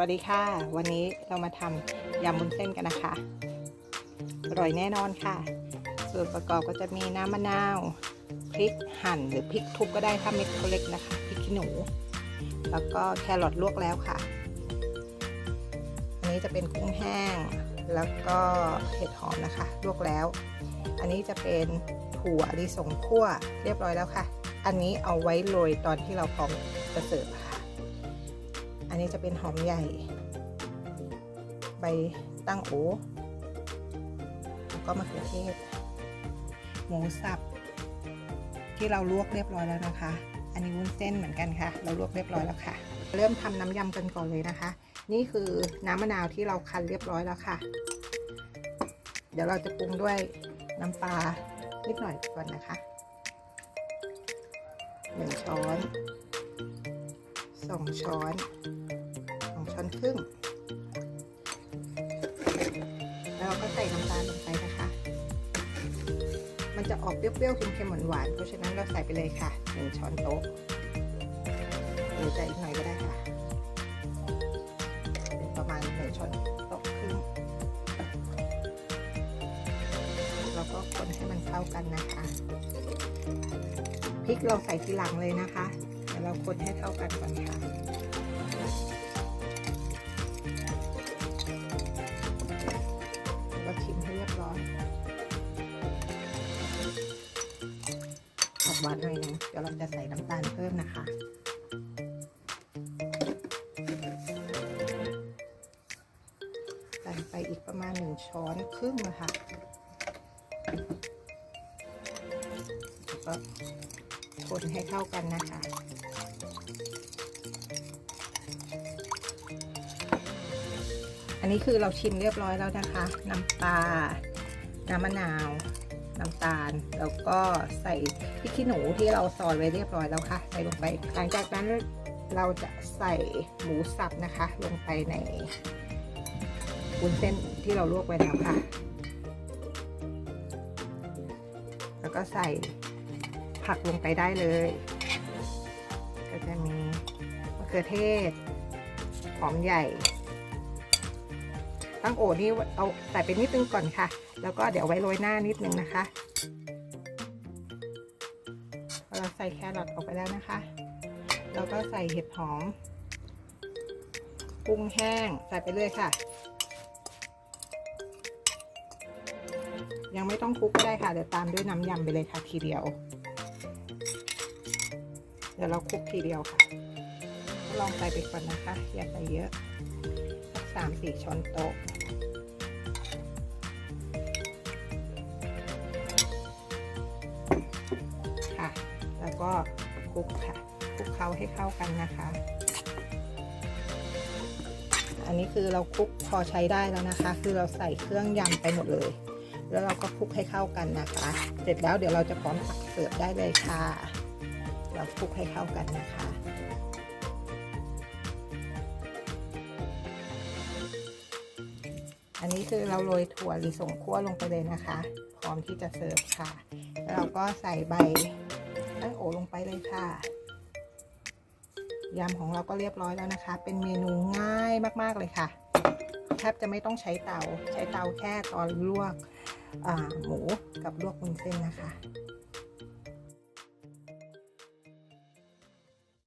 วัสดีค่ะ วันนี้เรามาทำยำบุญเส้นกันนะคะ อร่อยแน่นอนค่ะ ส่วนประกอบก็จะมีน้ำมะนาวพริกหั่นหรือพริกทุบก็ได้ถ้าเม็ดเขาเล็กนะคะพริกขี้หนู แล้วก็แครอทลวกแล้วค่ะ อันนี้จะเป็นกุ้งแห้ง แล้วก็เห็ดหอมนะคะ ลวกแล้ว อันนี้จะเป็นถั่วลิสงคั่วเรียบร้อยแล้วค่ะ อันนี้เอาไว้โรยตอนที่เราพร้อมจะเสิร์ฟค่ะ นนี้จะเป็นหอมใหญ่ ใบตั้งโอแล้วก็มะเขือเทศ หมูสับ ที่เราลวกเรียบร้อยแล้วนะคะ อันนี้วุ้นเส้นเหมือนกันค่ะ เราลวกเรียบร้อยแล้วค่ะ เริ่มทำน้ำยำกันก่อนเลยนะคะ นี่คือน้ำมะนาวที่เราคั้นเรียบร้อยแล้วค่ะ เดี๋ยวเราจะปรุงด้วยน้ำปลานิดหน่อยก่อนนะคะหนึ่งช้อนสองช้อน ช้อนครึ่ง แล้วเราก็ใส่น้ำตาลลงไปนะคะ มันจะออกเปรี้ยวๆเค็มๆหวานๆเพราะฉะนั้นเราใส่ไปเลยค่ะหนึ่งช้อนโต๊ะหรือจะอีกหน่อยก็ได้ค่ะ เป็นประมาณหนึ่งช้อนโต๊ะครึ่งแล้วก็คนให้มันเข้ากันนะคะพริกเราใส่ทีหลังเลยนะคะ เดี๋ยวเราคนให้เข้ากันก่อนค่ะ หวานหน่อยนึงเดี๋ยวเราจะใส่น้ำตาลเพิ่มนะคะ ใส่ไปอีกประมาณหนึ่งช้อนครึ่งนะคะแล้วก็คนให้เข้ากันนะคะอันนี้คือเราชิมเรียบร้อยแล้วนะคะ น้ำปลา น้ำมะนาว น้ำตาล แล้วก็ใส่พริกขี้หนูที่เราซอยไว้เรียบร้อยแล้วค่ะ ใส่ลงไป หลังจากนั้นเราจะใส่หมูสับนะคะ ลงไปในวุ้นเส้นที่เราลวกไว้แล้วค่ะ แล้วก็ใส่ผักลงไปได้เลย ก็จะมีมะเขือเทศ หอมใหญ่ ตั้งโอนี่เอาใส่ไปนิดนึงก่อนค่ะ แล้วก็เดี๋ยวไว้โรยหน้านิดนึงนะคะเราใส่แครอทออกไปแล้วนะคะแล้วก็ใส่เห็ดหอมกุ้งแห้งใส่ไปเลยค่ะ ยังไม่ต้องคลุกก็ได้ค่ะ เดี๋ยวตามด้วยน้ำยำไปเลยค่ะทีเดียว เดี๋ยวเราคลุกทีเดียวค่ะ ลองใส่ไปก่อนนะคะ อย่าใส่เยอะสามสี่ช้อนโต๊ะ ค่ะ แล้วก็คลุกค่ะคลุกเคล้าให้เข้ากันนะคะ อันนี้คือเราคลุกพอใช้ได้แล้วนะคะ คือเราใส่เครื่องยำไปหมดเลย แล้วเราก็คลุกให้เข้ากันนะคะ เสร็จแล้วเดี๋ยวเราจะพร้อมตักเสิร์ฟได้เลยค่ะ เราคลุกให้เข้ากันนะคะ อันนี้คือเราโรยถั่วลิสงคั่วลงไปเลยนะคะ พร้อมที่จะเสิร์ฟค่ะ แล้วเราก็ใส่ใบตั้งโอลงไปเลยค่ะยำของเราก็เรียบร้อยแล้วนะคะ เป็นเมนูง่ายมาก ๆ เลยค่ะ แทบจะไม่ต้องใช้เตา ใช้เตาแค่ตอนลวกหมูกับลวกวุ้นเส้นนะคะ